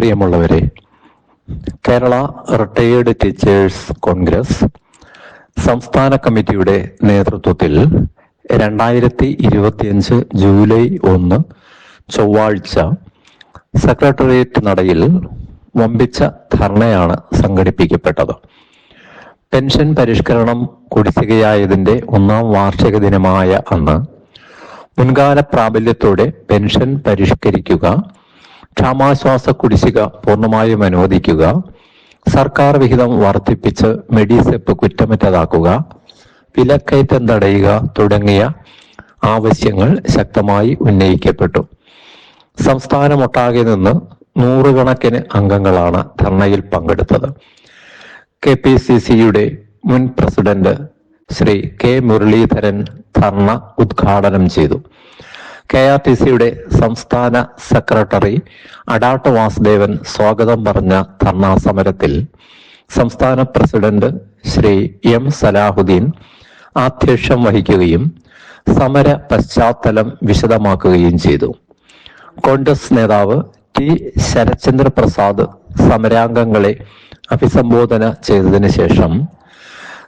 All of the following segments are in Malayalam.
പ്രിയമുള്ളവരെ കേരള റിട്ടയേർഡ് ടീച്ചേഴ്സ് കോൺഗ്രസ് സംസ്ഥാന കമ്മിറ്റിയുടെ നേതൃത്വത്തിൽ രണ്ടായിരത്തി ഇരുപത്തിയഞ്ച് ജൂലൈ ഒന്ന് ചൊവ്വാഴ്ച സെക്രട്ടേറിയറ്റ് നടയിൽ വമ്പിച്ച ധർണയാണ് സംഘടിപ്പിക്കപ്പെട്ടത്. പെൻഷൻ പരിഷ്കരണം കുടിശ്ശികയായതിന്റെ ഒന്നാം വാർഷിക ദിനമായ അന്ന് മുൻകാല പ്രാബല്യത്തോടെ പെൻഷൻ പരിഷ്കരിക്കുക ക്ഷാമാശ്വാസ കുടിശ്ശിക പൂർണമായും അനുവദിക്കുക. സർക്കാർ വിഹിതം വർദ്ധിപ്പിച്ച് മെഡിസെപ്പ് കുറ്റമറ്റതാക്കുക. വിലക്കയറ്റം തടയുക തുടങ്ങിയ ആവശ്യങ്ങൾ ശക്തമായി ഉന്നയിക്കപ്പെട്ടു. സംസ്ഥാനമൊട്ടാകെ നിന്ന് നൂറുകണക്കിന് അംഗങ്ങളാണ് ധർണയിൽ പങ്കെടുത്തത്. കെ പി സി സിയുടെ മുൻ പ്രസിഡന്റ് ശ്രീ കെ മുരളീധരൻ ധർണ ഉദ്ഘാടനം ചെയ്തു. കെ ആർ ടി സിയുടെ സംസ്ഥാന സെക്രട്ടറി അഡാട്ട് വാസുദേവൻ സ്വാഗതം പറഞ്ഞ ധർണാ സമരത്തിൽ സംസ്ഥാന പ്രസിഡന്റ് ശ്രീ എം സലാഹുദ്ദീൻ ആധ്യക്ഷം വഹിക്കുകയും സമര പശ്ചാത്തലം വിശദമാക്കുകയും ചെയ്തു. കോൺഗ്രസ് നേതാവ് ടി ശരത്ചന്ദ്ര പ്രസാദ് സമരാംഗങ്ങളെ അഭിസംബോധന ചെയ്തതിനു ശേഷം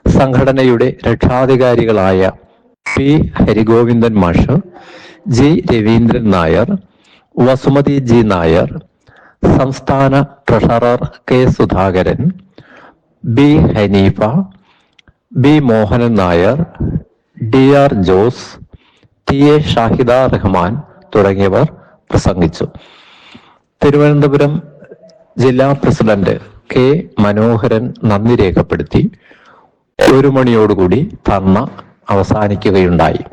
സംഘടനയുടെ രക്ഷാധികാരികളായ പി ഹരിഗോവിന്ദൻ മാഷ് ജി രവീന്ദ്രൻ നായർ വസുമതി ജി നായർ സംസ്ഥാന treasurer K Sudhakaran B Haneefa B Mohanan Nair D R Jose T A Shahida Rahman തുടങ്ങിയവർ പ്രസംഗിച്ചു. തിരുവനന്തപുരം ജില്ലാ പ്രസിഡന്റ് കെ മനോഹരൻ നന്ദി രേഖപ്പെടുത്തി. ഒരു മണിയോടുകൂടി ധർണ അവസാനിക്കുകയുണ്ടായി.